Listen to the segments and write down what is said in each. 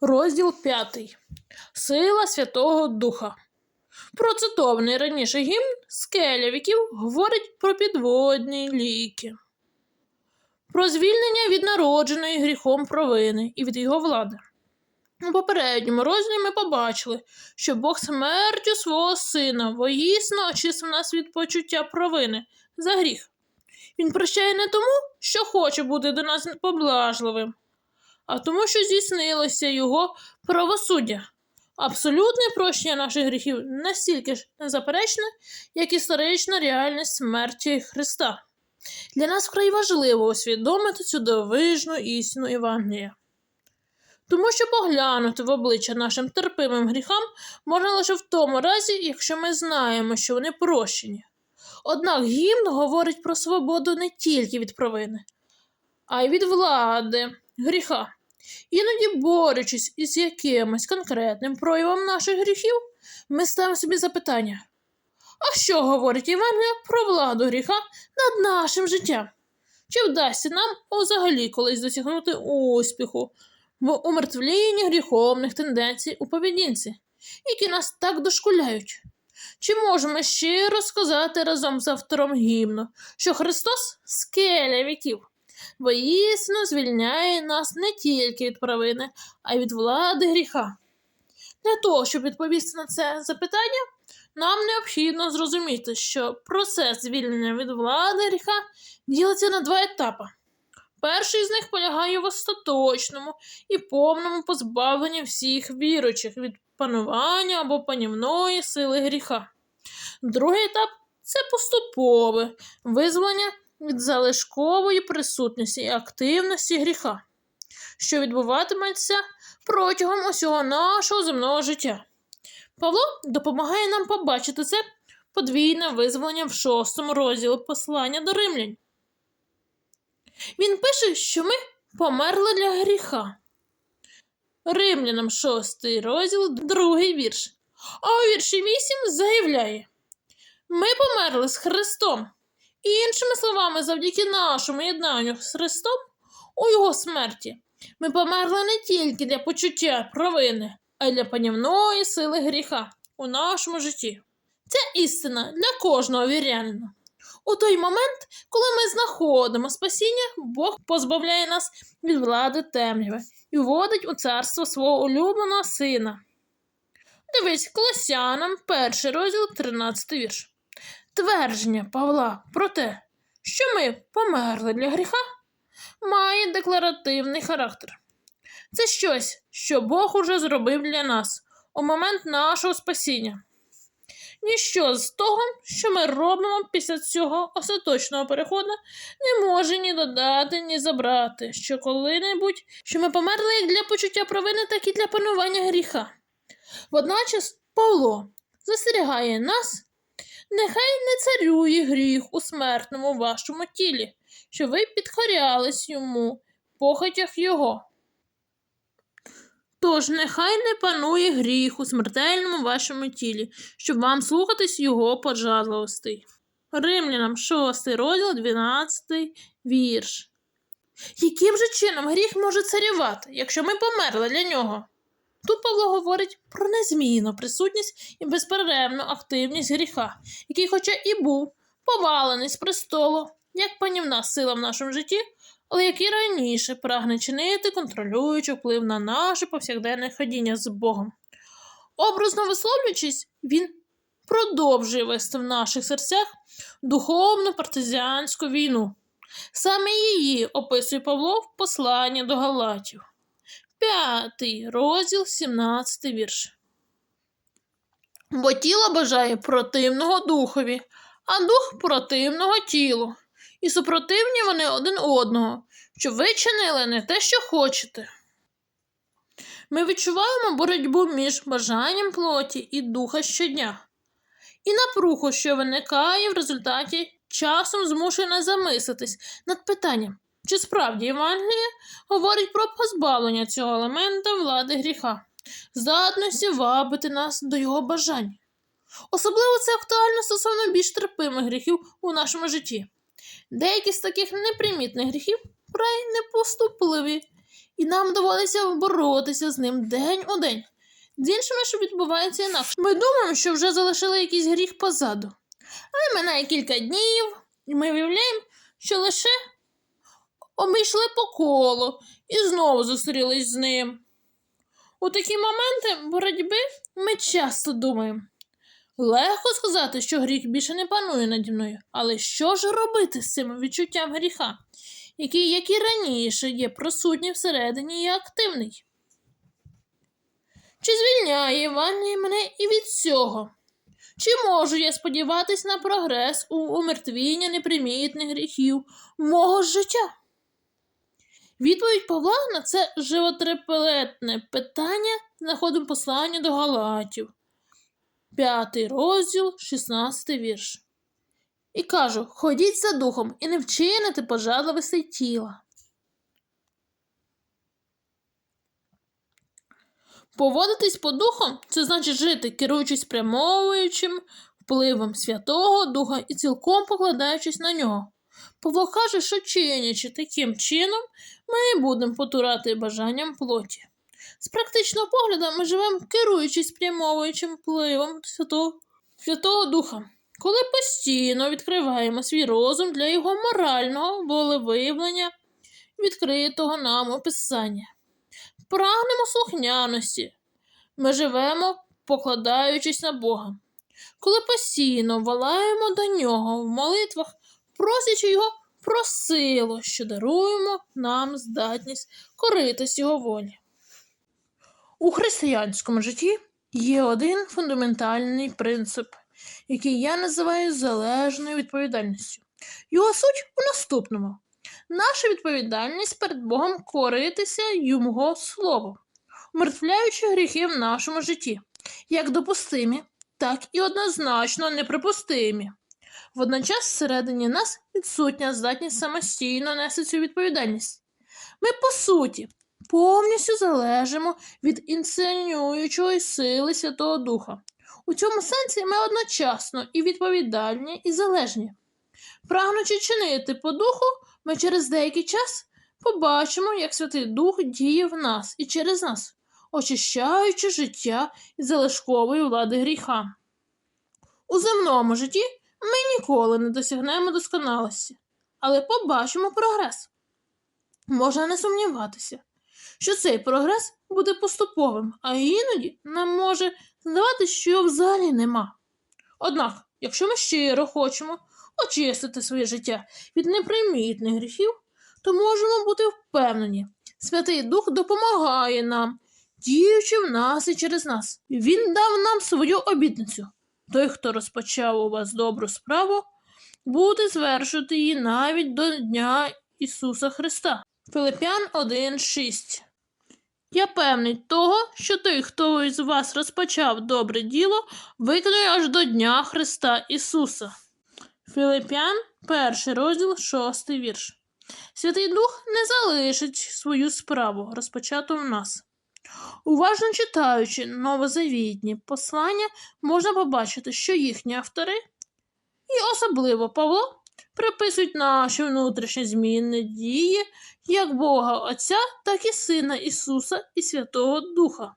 Розділ 5. Сила Святого Духа. Процитований раніше гімн скеля віків говорить про підводні ліки, про звільнення від народженої гріхом провини і від його влади. У попередньому розділі ми побачили, що Бог смертю свого сина воїсно очистив нас від почуття провини за гріх. Він прощає не тому, що хоче бути до нас поблажливим, а тому, що здійснилося його правосуддя. Абсолютне прощення наших гріхів настільки ж незаперечне, як історична реальність смерті Христа. Для нас вкрай важливо усвідомити цю дивижну істину Євангелія. Тому що поглянути в обличчя нашим терпимим гріхам можна лише в тому разі, якщо ми знаємо, що вони прощені. Однак гімн говорить про свободу не тільки від провини, а й від влади, гріха. Іноді, борючись із якимось конкретним проявом наших гріхів, ми ставимо собі запитання: а що говорить Євангелія про владу гріха над нашим життям? Чи вдасться нам взагалі колись досягнути успіху в умертвлінні гріховних тенденцій у поведінці, які нас так дошкуляють? Чи можемо щиро сказати разом з автором гімну, що Христос скеля віків? Воїсно звільняє нас не тільки від провини, а й від влади гріха. Для того, щоб відповісти на це запитання, нам необхідно зрозуміти, що процес звільнення від влади гріха ділиться на два етапи. Перший з них полягає в остаточному і повному позбавленні всіх віруючих від панування або панівної сили гріха. Другий етап це поступове визволення від залишкової присутності і активності гріха, що відбуватиметься протягом усього нашого земного життя. Павло допомагає нам побачити це подвійне визволення в шостому розділі послання до римлян. Він пише, що ми померли для гріха. Римлянам шостий розділ, другий вірш. А у вірші 8 заявляє: Ми померли з Христом. Іншими словами, завдяки нашому єднанню з Христом у Його смерті, ми померли не тільки для почуття провини, а й для панівної сили гріха у нашому житті. Це істина для кожного вірянина. У той момент, коли ми знаходимо спасіння, Бог позбавляє нас від влади темряви і вводить у царство свого улюбленого сина. Дивись, Колосянам, перший розділ, 13 вірш твердження Павла про те, що ми померли для гріха, має декларативний характер. Це щось, що Бог уже зробив для нас у момент нашого спасіння. Ніщо з того, що ми робимо після цього остаточного переходу, не може ні додати, ні забрати, що коли-небудь, що ми померли як для почуття провини, так і для панування гріха. Водночас Павло застерігає нас Нехай не царює гріх у смертному вашому тілі, що ви підкорялись йому, похотях його. Тож нехай не панує гріх у смертельному вашому тілі, щоб вам слухатись його пожадливостей. Римлянам 6 розділ 12 вірш. Яким же чином гріх може царювати, якщо ми померли для нього? Тут Павло говорить про незмінну присутність і безперервну активність гріха, який, хоча і був повалений з престолу, як панівна сила в нашому житті, але який раніше прагне чинити, контролюючи вплив на наше повсякденне ходіння з Богом. Образно висловлюючись, він продовжує вести в наших серцях духовну партизанську війну. Саме її описує Павло в посланні до Галатів. П'ятий розділ, 17 вірш. Бо тіло бажає противного духові, а дух противного тілу. І супротивні вони один одного, щоб ви чинили не те, що хочете. Ми відчуваємо боротьбу між бажанням плоті і духа щодня. І напруху, що виникає в результаті, часом змушує нас замислитись над питанням, чи справді Євангеліє говорить про позбавлення цього елемента влади гріха, здатності вабити нас до його бажань. Особливо це актуально стосовно більш терпимих гріхів у нашому житті. Деякі з таких непримітних гріхів край непоступливі і нам доводиться боротися з ним день у день. З іншими ж відбувається інакше. Ми думаємо, що вже залишили якийсь гріх позаду. Але минає кілька днів, і ми виявляємо, що лише обійшли по колу і знову зустрілись з ним. У такі моменти боротьби ми часто думаємо. Легко сказати, що гріх більше не панує наді мною, але що ж робити з цим відчуттям гріха, який, як і раніше, є присутній всередині і активний? Чи звільняє Євангеліє мене і від цього? Чи можу я сподіватись на прогрес у умертвіння непримітних гріхів мого життя? Відповідь Павла на це животрепетне питання знаходимо в посланні до Галатів, п'ятий розділ, 16 вірш. І кажу: ходіть за духом і не вчините пожадливостей тіла. Поводитись по духам це значить жити, керуючись прямовуючим впливом Святого Духа і цілком покладаючись на нього. Павло каже, що чинячи таким чином, ми будемо потурати бажанням плоті. З практичного погляду ми живемо, керуючись прямовуючим впливом Святого, Святого Духа, коли постійно відкриваємо свій розум для його морального волевиявлення, відкритого нам описання. Прагнемо слухняності. Ми живемо, покладаючись на Бога. Коли постійно волаємо до нього в молитвах, просячи його про силу, що даруємо нам здатність коритись його волі. У християнському житті є один фундаментальний принцип, який я називаю залежною відповідальністю. Його суть у наступному: наша відповідальність перед Богом коритися Його словом, умертвляючи гріхи в нашому житті, як допустимі, так і однозначно неприпустимі. Водночас всередині нас відсутня здатність самостійно нести цю відповідальність. Ми, по суті, повністю залежимо від інсценюючої сили Святого Духа. У цьому сенсі ми одночасно і відповідальні, і залежні. Прагнучи чинити по духу, ми через деякий час побачимо, як Святий Дух діє в нас і через нас, очищаючи життя від залишкової влади гріха. У земному житті ми ніколи не досягнемо досконалості, але побачимо прогрес. Можна не сумніватися, що цей прогрес буде поступовим, а іноді нам може здаватися, що його взагалі нема. Однак, якщо ми щиро хочемо очистити своє життя від непримітних гріхів, то можемо бути впевнені, Святий Дух допомагає нам, діючи в нас і через нас. Він дав нам свою обітницю. Той, хто розпочав у вас добру справу, буде звершувати її навіть до Дня Ісуса Христа. Филип'ян 1,6 Я певний того, що той, хто із вас розпочав добре діло, виконує аж до Дня Христа Ісуса. Филип'ян, перший розділ, шостий вірш. Святий Дух не залишить свою справу, розпочату в нас. Уважно читаючи новозавітні послання, можна побачити, що їхні автори, і особливо Павло, приписують наші внутрішні змінні дії як Бога Отця, так і Сина Ісуса і Святого Духа.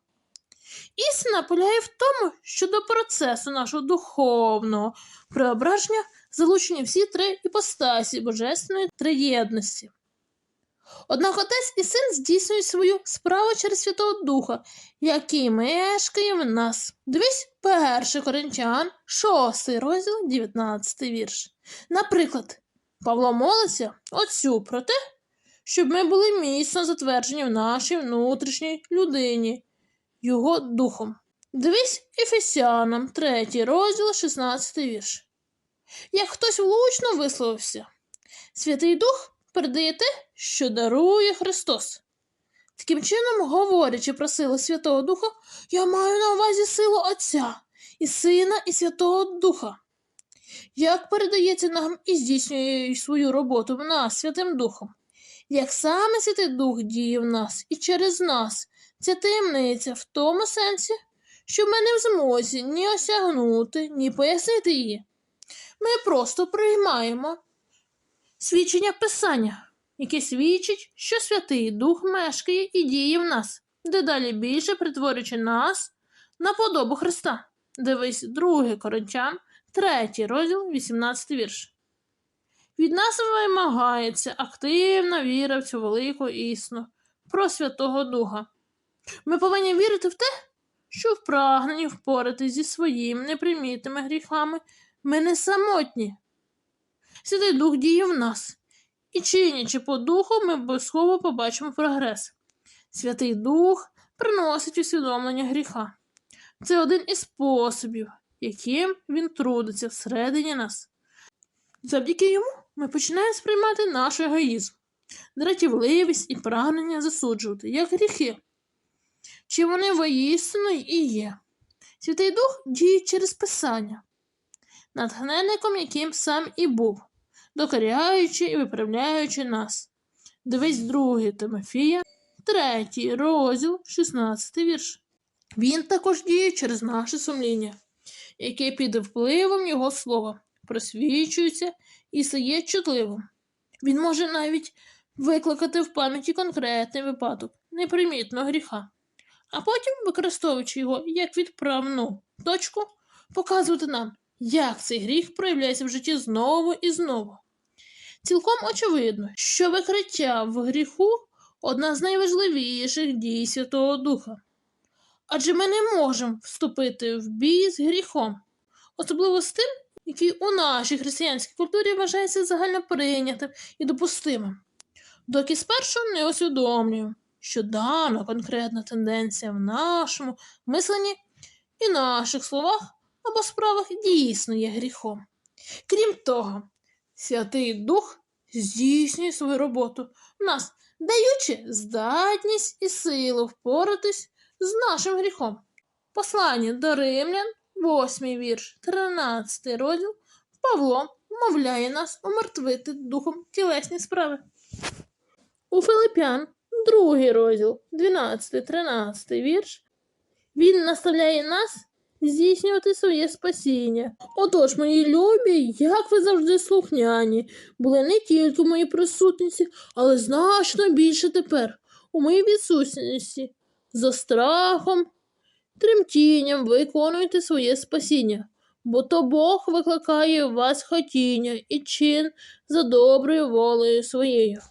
Істина полягає в тому, що до процесу нашого духовного преображення залучені всі три іпостасі Божественної триєдності. Однак Отець і Син здійснюють свою справу через Святого Духа, який мешкає в нас. Дивись, 1 Коринтян, 6 розділ, 19 вірш. Наприклад, Павло молиться Отцю про те, щоб ми були міцно затверджені в нашій внутрішній людині, його духом. Дивись Ефесянам, 3 розділ, 16 вірш. Як хтось влучно висловився, Святий Дух передає те, що дарує Христос. Таким чином, говорячи про силу Святого Духа, я маю на увазі силу Отця і Сина, і Святого Духа. Як передається нам і здійснює свою роботу в нас Святим Духом, як саме Святий Дух діє в нас і через нас, ця таємниця в тому сенсі, що ми не в змозі ні осягнути, ні пояснити її. Ми просто приймаємо свідчення Писання, яке свідчить, що Святий Дух мешкає і діє в нас, дедалі більше притворюючи нас на подобу Христа. Дивись, 2 Коринтян, 3 розділ, 18 вірш. Від нас вимагається активна віра в цю велику істину про Святого Духа. Ми повинні вірити в те, що в прагненні впоратись зі своїми непримітними гріхами ми не самотні. Святий Дух діє в нас, і чинячи по духу, ми обов'язково побачимо прогрес. Святий Дух приносить усвідомлення гріха. Це один із способів, яким він трудиться всередині нас. Завдяки йому ми починаємо сприймати наш егоїзм, дратівливість і прагнення засуджувати, як гріхи. Чи вони воістину і є? Святий Дух діє через Писання, натхненником, яким сам і був, докоряючи і виправляючи нас. Дивись 2 Тимофія, 3 розділ, 16 вірш. Він також діє через наше сумління, яке під впливом Його слова просвічується і стає чутливим. Він може навіть викликати в пам'яті конкретний випадок непримітного гріха, а потім, використовуючи його як відправну точку, показувати нам, як цей гріх проявляється в житті знову і знову. Цілком очевидно, що викриття в гріху одна з найважливіших дій Святого Духа. Адже ми не можемо вступити в бій з гріхом, особливо з тим, який у нашій християнській культурі вважається загально прийнятим і допустимим, доки спершу не усвідомлюємо, що дана конкретна тенденція в нашому мисленні і наших словах або справах дійсно є гріхом. Крім того, Святий Дух здійснює свою роботу нас, даючи здатність і силу впоратись з нашим гріхом. Послання до римлян, 8 вірш, 13 розділ, Павло вмовляє нас умертвити духом тілесні справи. У Филипян, 2 розділ, 12-13 вірш, він наставляє нас здійснювати своє спасіння. Отож, мої любі, як ви завжди слухняні, були не тільки в моїй присутності, але значно більше тепер, у моїй відсутності, за страхом, тремтінням виконуйте своє спасіння, бо то Бог викликає в вас хотіння і чин за доброю волею своєю.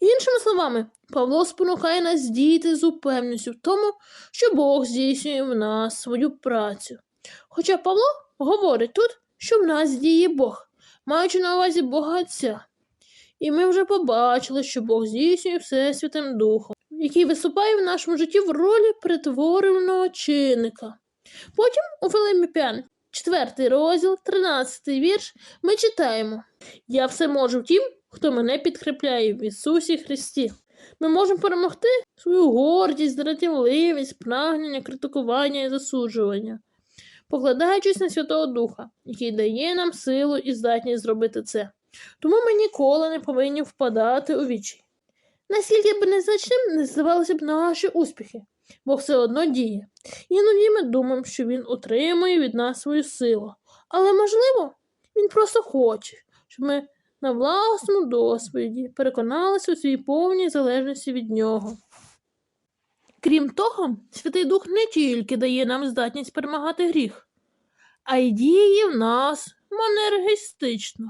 Іншими словами, Павло спонукає нас діяти з упевненістю в тому, що Бог здійснює в нас свою працю. Хоча Павло говорить тут, що в нас діє Бог, маючи на увазі Бога Отця. І ми вже побачили, що Бог здійснює Всесвятим Духом, який виступає в нашому житті в ролі притвореного чинника. Потім у Филиппіан, 4 розділ, 13 вірш, ми читаємо: Я все можу в тім, хто мене підкріпляє в Ісусі Христі. Ми можемо перемогти свою гордість, дратівливість, прагнення, критикування і засуджування, покладаючись на Святого Духа, який дає нам силу і здатність зробити це. Тому ми ніколи не повинні впадати у вічі. Наскільки б незначним не здавалося б наші успіхи, бо все одно діє. Іноді ми думаємо, що він отримує від нас свою силу. Але, можливо, він просто хоче, щоб ми на власному досвіді переконалися у своїй повній залежності від нього. Крім того, Святий Дух не тільки дає нам здатність перемагати гріх, а й діє в нас монергістично,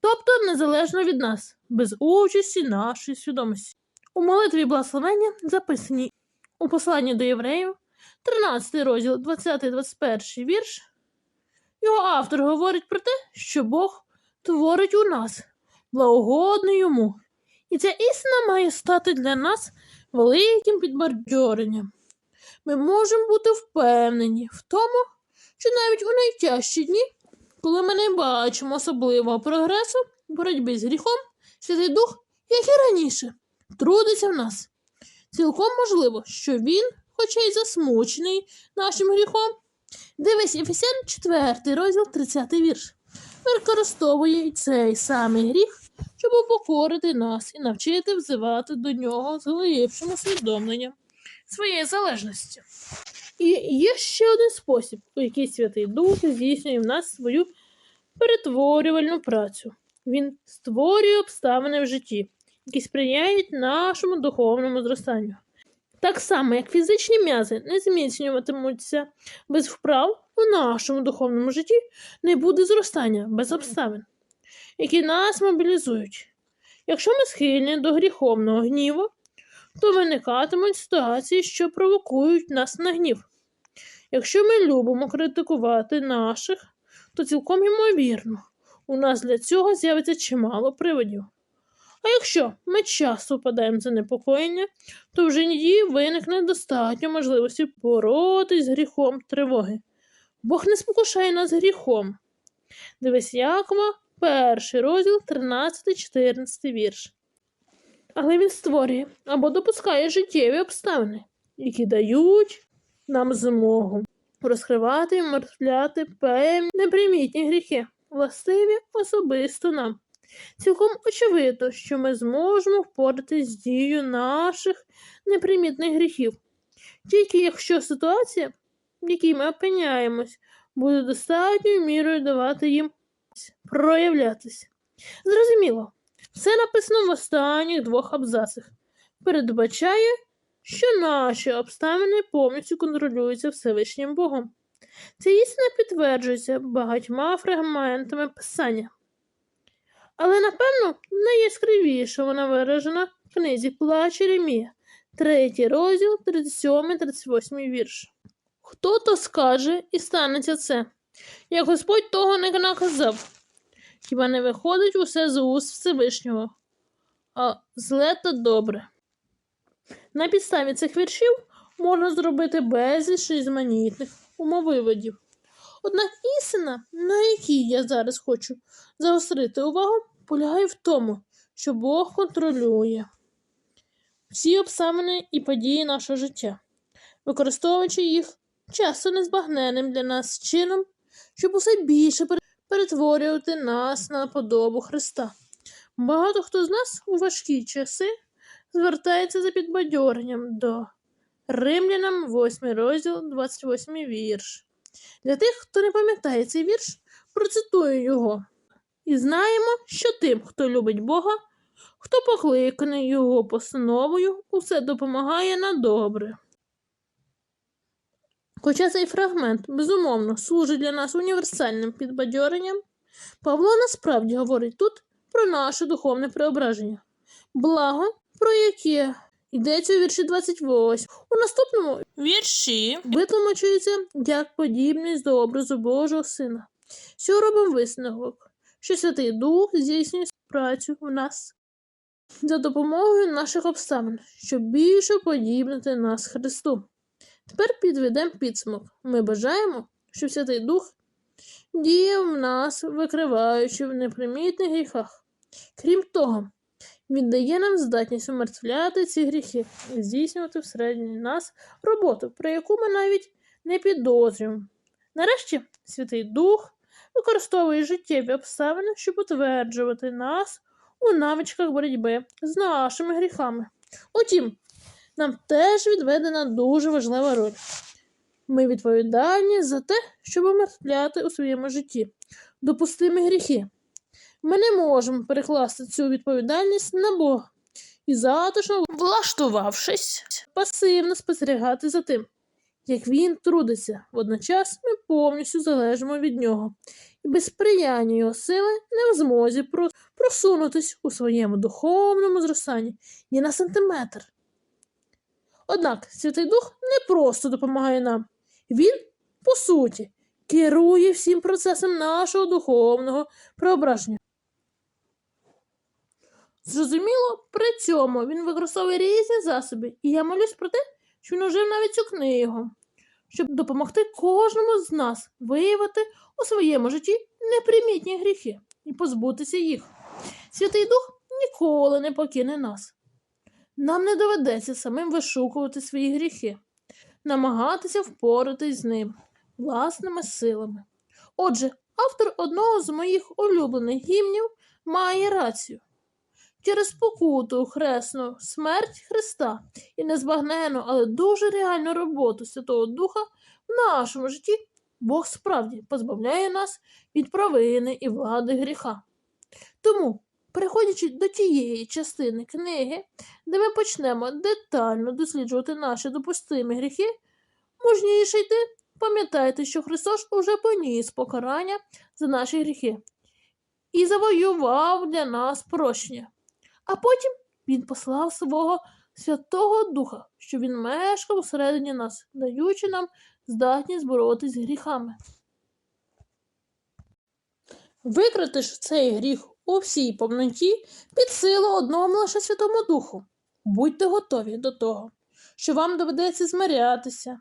тобто незалежно від нас, без участі нашої свідомості. У молитві благословення записані у посланні до євреїв, 13 розділ, 20-21 вірш. Його автор говорить про те, що Бог творить у нас, благогодно йому. І ця істина має стати для нас великим підбадьоренням. Ми можемо бути впевнені в тому, що навіть у найтяжчі дні, коли ми не бачимо особливого прогресу в боротьбі з гріхом, Святий Дух, як і раніше, трудиться в нас. Цілком можливо, що він, хоча й засмучений нашим гріхом, дивись Ефесян 4 розділ 30 вірш використовує цей самий гріх, щоб упокорити нас і навчити взивати до нього з глибшим усвідомленням своєї залежності. І є ще один спосіб, у який Святий Дух здійснює в нас свою перетворювальну працю. Він створює обставини в житті, які сприяють нашому духовному зростанню. Так само, як фізичні м'язи не зміцнюватимуться без вправ, у нашому духовному житті не буде зростання без обставин, які нас мобілізують. Якщо ми схильні до гріховного гніву, то виникатимуть ситуації, що провокують нас на гнів. Якщо ми любимо критикувати наших, то цілком ймовірно, у нас для цього з'явиться чимало приводів. А якщо ми часто впадаємо в занепокоєння, то в житті виникне достатньо можливості боротись з гріхом тривоги. Бог не спокушає нас гріхом. Дивись Якова, перший розділ, 13-14 вірш. Але він створює або допускає життєві обставини, які дають нам змогу розкривати і мертвляти певні непримітні гріхи, властиві особисто нам. Цілком очевидно, що ми зможемо впоратись з дією наших непримітних гріхів, тільки якщо ситуація, в якій ми опиняємось, буде достатньою мірою давати їм проявлятися. Зрозуміло, все написано в останніх двох абзацах. Передбачає, що наші обставини повністю контролюються Всевишнім Богом. Ця істина підтверджується багатьма фрагментами писання. Але, напевно, найяскравіше вона виражена в книзі Плач Єремія, третій розділ, 37-38 вірш. Хто то скаже і станеться це, як Господь того не наказав. Хіба не виходить усе з уст Всевишнього, а зле та добре. На підставі цих віршів можна зробити безліч різноманітних умовиводів. Однак істина, на якій я зараз хочу загострити увагу, полягає в тому, що Бог контролює всі обставини і події нашого життя, використовуючи їх часто незбагненним для нас чином, щоб усе більше перетворювати нас на подобу Христа. Багато хто з нас у важкі часи звертається за підбадьоренням до Римлянам 8 розділ, 28 вірш. Для тих, хто не пам'ятає цей вірш, процитую його. І знаємо, що тим, хто любить Бога, хто покликаний Його постановою, усе допомагає на добре. Хоча цей фрагмент, безумовно, служить для нас універсальним підбадьоренням, Павло насправді говорить тут про наше духовне преображення, благо, про яке йдеться у вірші 28. У наступному Вірші витлумачується як подібність до образу Божого Сина. Що робимо висновок, що Святий Дух здійснює працю в нас за допомогою наших обставин, щоб більше подібнити нас Христу. Тепер підведемо підсумок. Ми бажаємо, щоб Святий Дух діяв нас, викриваючи в непримітних гріхах. Крім того, він дає нам здатність умертвляти ці гріхи і здійснювати всередині нас роботу, про яку ми навіть не підозрюємо. Нарешті Святий Дух використовує життєві обставини, щоб утверджувати нас у навичках боротьби з нашими гріхами. Утім, нам теж відведена дуже важлива роль. Ми відповідальні за те, щоб умертвляти у своєму житті допустимі гріхи. Ми не можемо перекласти цю відповідальність на Бога і затишно влаштувавшись, пасивно спостерігати за тим, як він трудиться. Водночас ми повністю залежимо від нього, і без сприяння його сили не в змозі просунутись у своєму духовному зростанні ні на сантиметр. Однак Святий Дух не просто допомагає нам, він, по суті, керує всім процесом нашого духовного преображення. Зрозуміло, при цьому він використовує різні засоби, і я молюсь про те, що він ужив навіть цю книгу, щоб допомогти кожному з нас виявити у своєму житті непримітні гріхи і позбутися їх. Святий Дух ніколи не покине нас. Нам не доведеться самим вишукувати свої гріхи, намагатися впоратись з ним власними силами. Отже, автор одного з моїх улюблених гімнів має рацію. Через покуту хресну смерть Христа і незбагнену, але дуже реальну роботу Святого Духа в нашому житті Бог справді позбавляє нас від провини і влади гріха. Тому, переходячи до тієї частини книги, де ми почнемо детально досліджувати наші допустимі гріхи, мужніше йти, пам'ятайте, що Христос уже поніс покарання за наші гріхи і завоював для нас прощення. А потім Він послав свого Святого Духа, щоб він мешкав всередині нас, даючи нам здатність боротись з гріхами. Викрити ж цей гріх у всій повноті під силу одному лише Святому Духу. Будьте готові до того, що вам доведеться змирятися.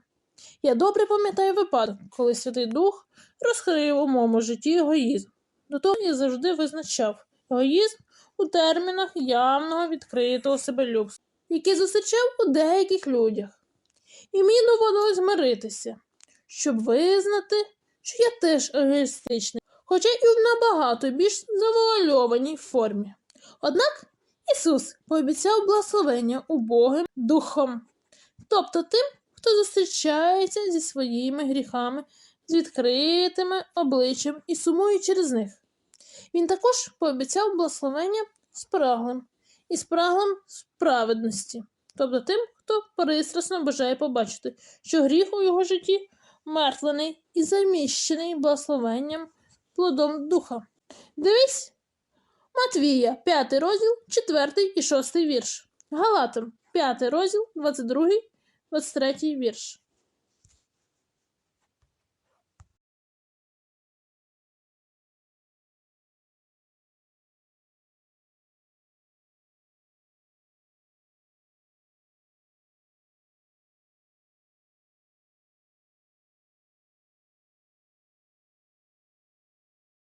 Я добре пам'ятаю випадок, коли Святий Дух розкрив у моєму житті егоїзм. До того я завжди визначав егоїзм у термінах явного відкритого себелюбства, який зустрічав у деяких людях. І мені доводилось змиритися, щоб визнати, що я теж егоїстичний, хоча і в набагато більш завуальованій формі. Однак Ісус пообіцяв благословення убогим духом, тобто тим, хто зустрічається зі своїми гріхами з відкритими обличчям і сумує через них. Він також пообіцяв благословення спраглим і спраглим справедності, тобто тим, хто пристрасно бажає побачити, що гріх у його житті мертвений і заміщений благословенням плодом духа. Дивись, Матвія, 5 розділ, 4 і 6 вірш. Галатам, 5 розділ, 22, 23 вірш.